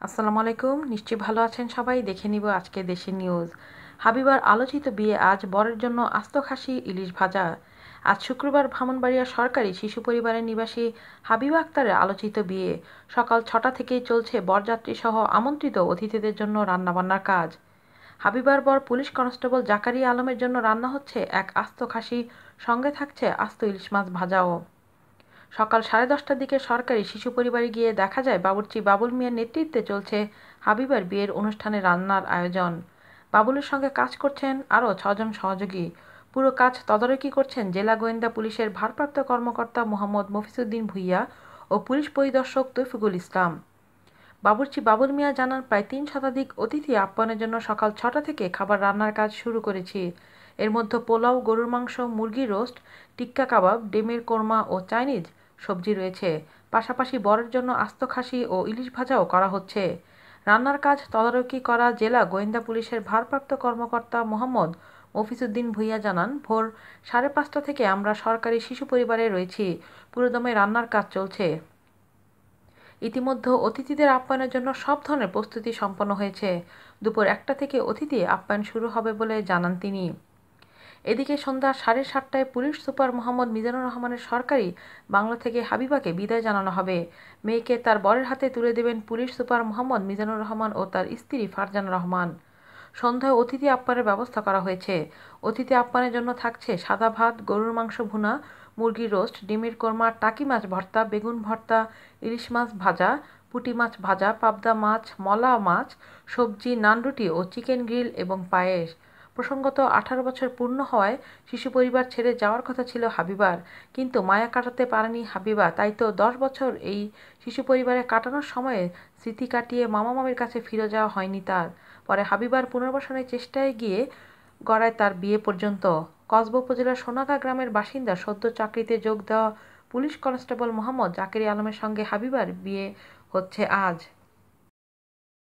আসসালামু আলাইকুম। নিশ্চয়ই ভালো আছেন সবাই? দেখে নিব আজকে দেশের নিউজ হাবিবার আলোচিত বিয়ে আজ বরের জন্য আস্ত খাসি ইলিশ ভাজা। আজ শুক্রবার ভ্রমণবাড়িয়া সরকারি শিশু পরিবারের নিবাসী হাবিবা আক্তারের আলোচিত বিয়ে। সকাল ছটা থেকেই চলছে বরযাত্রী সহ আমন্ত্রিত অতিথিদের জন্য রান্নাবান্নার কাজ। হাবিবার বর পুলিশ কনস্টেবল জাকারিয়া আলমের জন্য রান্না হচ্ছে এক আস্ত খাসি, সঙ্গে থাকছে আস্ত ইলিশ মাছ ভাজাও। সকাল সাড়ে দশটার দিকে সরকারি শিশু পরিবারে গিয়ে দেখা যায়, বাবুর্চি বাবুল মিয়ার নেতৃত্বে চলছে হাবিবার বিয়ের অনুষ্ঠানে রান্নার আয়োজন। বাবুলের সঙ্গে কাজ করছেন আরও ছজন সহযোগী। পুরো কাজ তদারকি করছেন জেলা গোয়েন্দা পুলিশের ভারপ্রাপ্ত কর্মকর্তা মোহাম্মদ মফিসুদ্দিন ভুইয়া ও পুলিশ পরিদর্শক তৈফিকুল ইসলাম। বাবুর্চি বাবুল মিয়া জানান, প্রায় তিন শতাধিক অতিথি আপ্যায়নের জন্য সকাল ছটা থেকে খাবার রান্নার কাজ শুরু করেছি। এর মধ্যে পোলাও, গরুর মাংস মুরগি রোস্ট, টিক্কা কাবাব, ডিমের কোরমা ও চাইনিজ সবজি রয়েছে। পাশাপাশি বরের জন্য আস্ত খাসি ও ইলিশ ভাজাও করা হচ্ছে। রান্নার কাজ তদারকি করা জেলা গোয়েন্দা পুলিশের ভারপ্রাপ্ত কর্মকর্তা মোহাম্মদ মফিসুদ্দিন ভুইয়া জানান, ভোর সাড়ে পাঁচটা থেকে আমরা সরকারি শিশু পরিবারে রয়েছি। পুরোদমে রান্নার কাজ চলছে। ইতিমধ্যে অতিথিদের আপ্যায়নের জন্য সব ধরনের প্রস্তুতি সম্পন্ন হয়েছে। দুপুর একটা থেকে অতিথি আপ্যায়ন শুরু হবে বলে জানান তিনি। এদিকে সন্ধ্যা সাড়ে সাতটায় পুলিশ সুপার মোহাম্মদ মিজানুর রহমানের সরকারি বাংলা থেকে হাবিবাকে বিদায় জানানো হবে। মেয়েকে তার বরের হাতে তুলে দেবেন পুলিশ সুপার মোহাম্মদ মিজানুর রহমান ও তার স্ত্রী ফারজান রহমান। সন্ধ্যায় অতিথি আপ্যায়নের ব্যবস্থা করা হয়েছে। অতিথি আপ্যানের জন্য থাকছে সাদা ভাত, গরুর মাংস ভুনা, মুরগির রোস্ট, ডিমের কোরমা, টাকি মাছ ভর্তা, বেগুন ভর্তা, ইলিশ মাছ ভাজা, পুঁটি মাছ ভাজা, পাবদা মাছ মলা মাছ, সবজি, নানরুটি ও চিকেন গ্রিল এবং পায়েস। প্রসঙ্গত আঠারো বছর পূর্ণ হওয়ায় শিশু পরিবার ছেড়ে যাওয়ার কথা ছিল হাবিবার। কিন্তু মায়া কাটাতে পারেনি হাবিবা। তাই তো দশ বছর এই শিশু পরিবারে কাটানোর সময়ে স্মৃতি কাটিয়ে মামা মামির কাছে ফিরে যাওয়া হয়নি তার। পরে হাবিবার পুনর্বাসনের চেষ্টায় গিয়ে গড়ায় তার বিয়ে পর্যন্ত। কসবা উপজেলার সোনাগা গ্রামের বাসিন্দা সদ্য চাকরিতে যোগ দেওয়া পুলিশ কনস্টেবল মোহাম্মদ জাকির আলমের সঙ্গে হাবিবার বিয়ে হচ্ছে আজ।